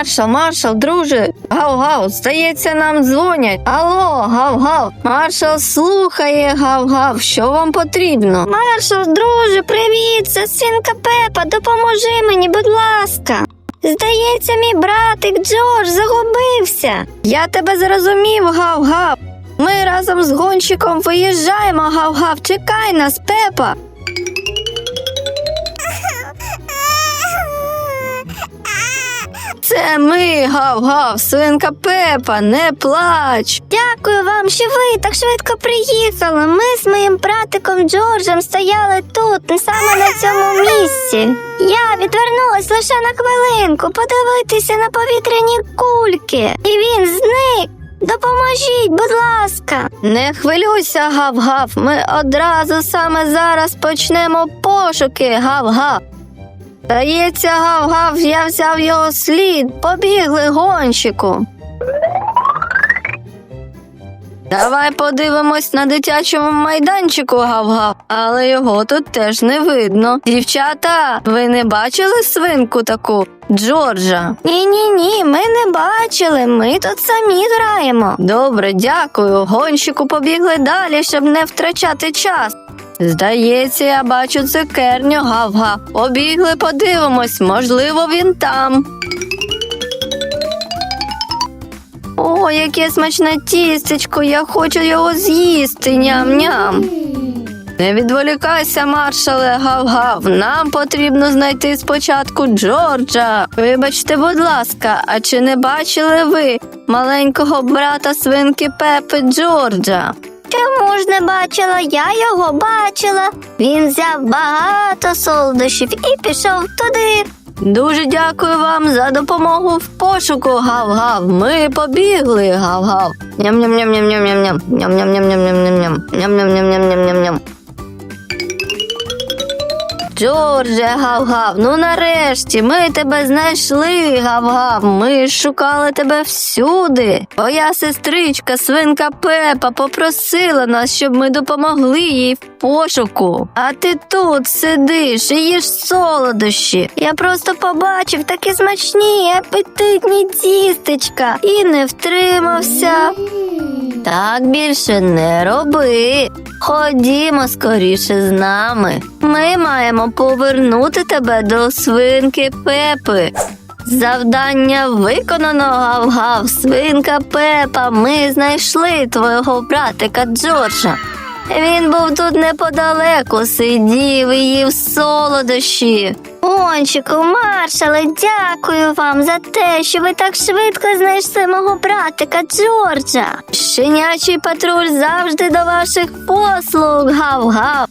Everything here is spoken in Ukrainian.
Маршал, маршал, друже. Гав-гав, здається, нам дзвонять. Алло, гав-гав. Маршал слухає, гав-гав. Що вам потрібно? Маршал, друже, привіт, це свинка Пепа. Допоможи мені, будь ласка. Здається, мій братик Джордж загубився. Я тебе зрозумів, гав-гав. Ми разом з гонщиком виїжджаємо, гав-гав. Чекай нас, Пепа. Це ми, гав-гав, свинка Пепа, не плач. Дякую вам, що ви так швидко приїхали. Ми з моїм братиком Джорджем стояли тут, саме на цьому місці. Я відвернулась лише на хвилинку подивитися на повітряні кульки, і він зник. Допоможіть, будь ласка. Не хвилюйся, гав-гав. Ми одразу саме зараз почнемо пошуки, гав-гав. Здається, гав-гав, я взяв його слід. Побігли гонщику. Давай подивимось на дитячому майданчику, гав-гав, але його тут теж не видно. Дівчата, ви не бачили свинку таку? Джорджа. Ні, ні, ні, ми не бачили. Ми тут самі граємо. Добре, дякую. Гонщику побігли далі, щоб не втрачати час. Здається, я бачу цукерню, гав-гав. Побігли, подивимось, можливо, він там. О, яке смачне тістечко, я хочу його з'їсти, ням-ням. Не відволікайся, маршале, гав-гав. Нам потрібно знайти спочатку Джорджа. Вибачте, будь ласка, а чи не бачили ви маленького брата свинки Пепи Джорджа? Ж не бачила? Я його бачила. Він взяв багато солодощів і пішов туди. Дуже дякую вам за допомогу в пошуку, гав-гав. Ми побігли, гав-гав. Ням-ням-ням-ням-ням-ням. Ням-ням-ням-ням-ням-ням. Ням-ням-ням-ням-ням-ням. Джордже, гав-гав, ну нарешті ми тебе знайшли, гав-гав. Ми шукали тебе всюди. Твоя сестричка, свинка Пепа, попросила нас, щоб ми допомогли їй в пошуку. А ти тут сидиш і їш солодощі. Я просто побачив такі смачні, апетитні тістечка і не втримався. Так більше не роби. Ходімо скоріше з нами. Ми маємо повернути тебе до свинки Пепи. Завдання виконано, гав-гав, свинка Пепа. Ми знайшли твого братика Джорджа. Він був тут неподалеку, сидів і їв солодощі. Гончику, маршале, дякую вам за те, що ви так швидко знайшли мого братика Джорджа. Щенячий патруль завжди до ваших послуг, гав-гав.